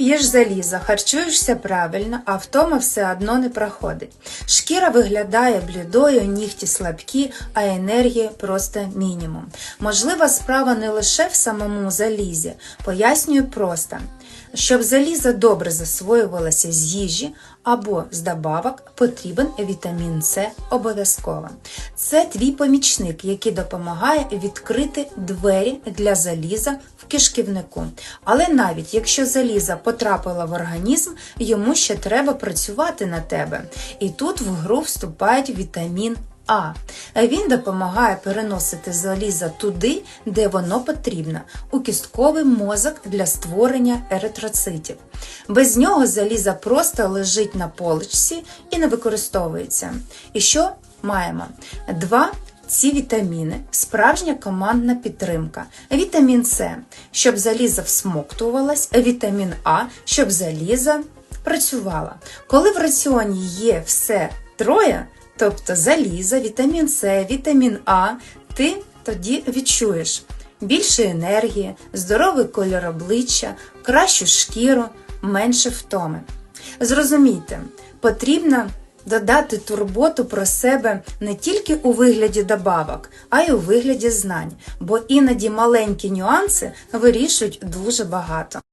п'єш залізо, харчуєшся правильно, а втома все одно не проходить. Шкіра виглядає блідою, нігті слабкі, а енергії просто мінімум. Можлива справа не лише в самому залізі, пояснюю просто. Щоб залізо добре засвоювалося з їжі або з добавок, потрібен вітамін С обов'язково. Це твій помічник, який допомагає відкрити двері для заліза в кишківнику. Але навіть якщо залізо потрапило в організм, йому ще треба працювати на тебе. І тут в гру вступає вітамін а. Він допомагає переносити залізо туди, де воно потрібно, у кістковий мозок для створення еритроцитів. Без нього залізо просто лежить на поличці і не використовується. І що маємо? Два ці вітаміни справжня командна підтримка. Вітамін С, щоб залізо всмоктувалось, вітамін А, щоб залізо працювало. Коли в раціоні є все троє, тобто залізо, вітамін С, вітамін А, ти тоді відчуєш більше енергії, здоровий колір обличчя, кращу шкіру, менше втоми. Зрозумійте, потрібно додати турботу про себе не тільки у вигляді добавок, а й у вигляді знань, бо іноді маленькі нюанси вирішують дуже багато.